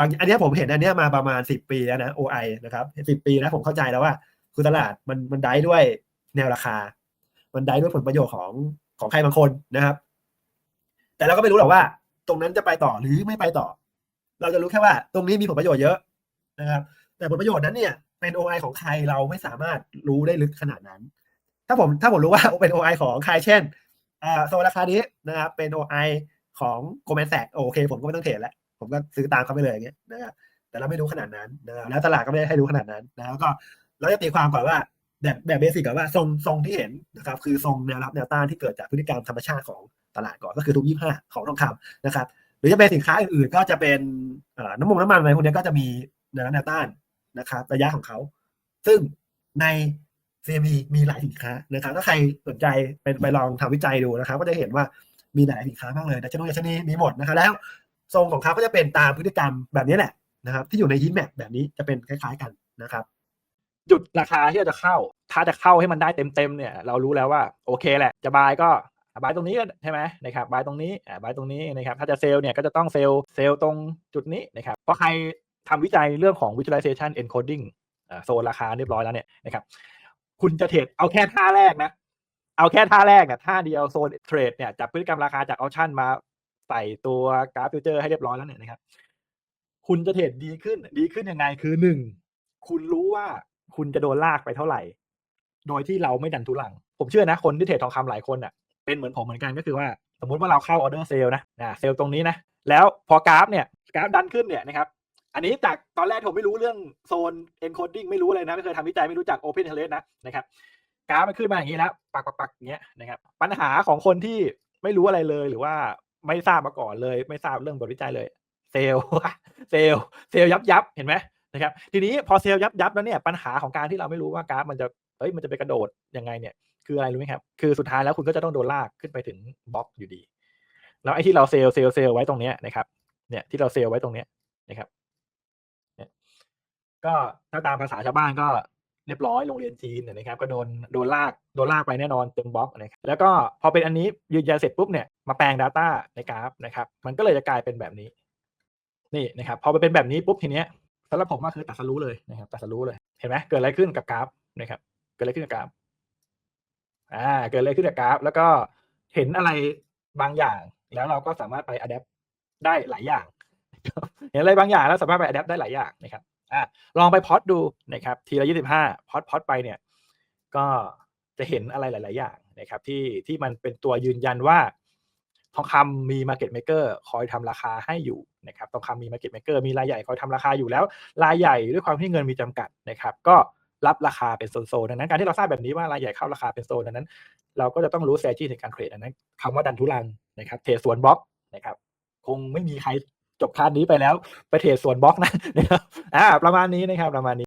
บางอันนี้ผมเห็นอันนี้มาประมาณสิบปีแล้วนะ OI นะครับสิบปีแล้วผมเข้าใจแล้วว่า คือตลาดมันมันได้ด้วยแนวราคา มันได้ด้วยผลประโยชน์ของของใครบางคนนะครับ แต่เราก็ไม่รู้หรอกว่า ตรงนั้นจะไปต่อหรือไม่ไปต่อ เราจะรู้แค่ว่า ตรงนี้มีผลประโยชน์เยอะนะครับ แต่ผลประโยชน์นั้นเนี่ยเป็น OI ของใครเราไม่สามารถรู้ได้ลึกขนาดนั้น ถ้าผมถ้าผมรู้ว่าเป็น OI ของใครเช่นโซนราคานี้นะครับเป็น OI ของ Goldman Sachs โอเค ผมก็ไม่ต้องเทรดแล้ว ผมก็ซื้อตามเขาไปเลยอย่างเงี้ยนะครับแต่เราไม่รู้ขนาดนั้นนะครับแล้วตลาดก็ไม่ได้ให้รู้ขนาดนั้นนะแล้วก็เราจะตีความก่อนว่าแบบแบบเบสิกก่อนว่าทรงทรงที่เห็นนะครับคือทรงแนวรับแนวต้านที่เกิดจากพฤติกรรมธรรมชาติของตลาดก่อนก็คือทุกยี่ห้าของทองคำนะครับ หรือจะเป็นสินค้าอื่นๆก็จะเป็นน้ำมันน้ำมันอะไรพวกนี้ก็จะมีแนวรับแนวต้านนะครับระยะของเขา ซึ่งใน CME มีหลายสินค้านะครับถ้าใครสนใจเป็นไปลองทำวิจัยดูนะครับ ก็จะเห็นว่ามีหลายสินค้ามากเลยดัชนีดัชนีมีหมดนะครับแล้ว ทรงของเขาก็จะเป็นตามพฤติกรรมแบบนี้แหละนะครับ ที่อยู่ในฮิตแมปแบบนี้จะเป็นคล้าย ๆกันนะครับ จุดราคาที่เราจะเข้า ถ้าจะเข้าให้มันได้เต็มๆเนี่ย เรารู้แล้วว่าโอเคแหละ จะบายก็บายตรงนี้ใช่ไหมนะครับบายตรงนี้บายตรงนี้นะครับ ถ้าจะเซลล์เนี่ยก็จะต้องเซลล์เซลล์ตรงจุดนี้นะครับเพราะใครทำวิจัยเรื่องของ visualization encoding อ่าโซนราคาเรียบร้อยแล้วเนี่ยนะครับ คุณจะเทรดเอาแค่ท่าแรกนะ เอาแค่ท่าแรกเนี่ยท่าเดียวโซนเทรดเนี่ยจับพฤติกรรมราคาจากออ t ชั่นมา ใส่ตัวกราฟฟิวเจอร์ให้เรียบร้อยแล้วเนี่ยนะครับ คุณจะเทรดดีขึ้น ดีขึ้นยังไงคือหนึ่งคุณรู้ว่าคุณจะโดนลากไปเท่าไหร่ โดยที่เราไม่ดันทุลัง ผมเชื่อนะ คนที่เทรดทองคำหลายคนอะ เป็นเหมือนผมเหมือนกันก็คือว่า สมมุติว่าเราเข้าออเดอร์เซลนะนะเซลตรงนี้นะ แล้วพอกราฟเนี่ยกราฟดันขึ้นเนี่ยนะครับอันนี้จากตอนแรกผมไม่รู้เรื่องโซน encoding ไม่รู้เลยนะ ไม่เคยทำวิจัยไม่รู้จัก open interest นะนะครับกราฟมันขึ้นมาอย่างนี้แล้วปักปักปักอย่างเงี้ยนะครับ ปัญหาของคนที่ไม่รู้อะไรเลยหรือว่า ไม่ทราบมาก่อนเลย ไม่ทราบเรื่องบทวิจัยเลย เซลล์เซลล์เซลล์ยับยับเห็นไหมนะครับทีนี้พอเซลล์ยับยับแล้วเนี่ยปัญหาของการที่เราไม่รู้ว่ากราฟมันจะเอ้ยมันจะไปกระโดดยังไงเนี่ยคืออะไรรู้ไหมครับคือสุดท้ายแล้วคุณก็จะต้องโดนลากขึ้นไปถึงบล็อกอยู่ดีแล้วไอ้ที่เราเซลล์เซลล์เซลล์ไว้ตรงเนี้ยนะครับเนี่ยที่เราเซลล์ไว้ตรงเนี้ยนะครับเนี่ยก็ถ้าตามภาษาชาวบ้านก็ เรียบร้อยโรงเรียนจีนเนยนะครับก็โดนโดนลากโดนลากไปแน่นอนเต็มบล็อกนะครับแล้วก็พอเป็นอันนี้ยืนยันเสร็จปุ๊บเนี่ยมาแปลง Data ในกราฟนะครับมันก็เลยจะกลายเป็นแบบนี้นี่นะครับพอไปเป็นแบบนี้ปุ๊บทีเนี้ยสำหรับผมก็คือตัดสรู้เลยนะครับตัดสรู้เลยเห็นไหมเกิดอะไรขึ้นกับกราฟนะครับเกิดอะไรขึ้นกับกราฟอ่าเกิดอะไรขึ้นกับกราฟ แล้วก็เห็นอะไรบางอย่าง แล้วเราก็สามารถไปอัดแอปได้หลายอย่างเห็นอะไรบางอย่างแล้วสามารถไปอัดแอปได้หลายอย่างนะครับ อ่าลองไปพอดดูนะครับ ทีละยี่สิบห้าพอดพอดไปเนี่ย ก็จะเห็นอะไรหลาย ๆ อย่างนะครับที่ที่มันเป็นตัวยืนยันว่า ทองคำมี Market Maker คอยทำราคาให้อยู่นะครับ ทองคำมี Market Maker มีรายใหญ่คอยทำราคาอยู่แล้ว รายใหญ่ด้วยความที่เงินมีจำกัดนะครับ ก็รับราคาเป็นโซนๆดังนั้นการที่เราทราบแบบนี้ว่ารายใหญ่เข้าราคาเป็นโซนดังนั้น เราก็จะต้องรู้ strategy ในการเทรดดังนั้นคำว่าดันทุลังนะครับ เทรดสวนบล็อกนะครับ คงไม่มีใคร จบคานนี้ไปแล้ว ไปเทรดส่วนบล็อกนะนะครับอ่าประมาณนี้นะครับประมาณนี้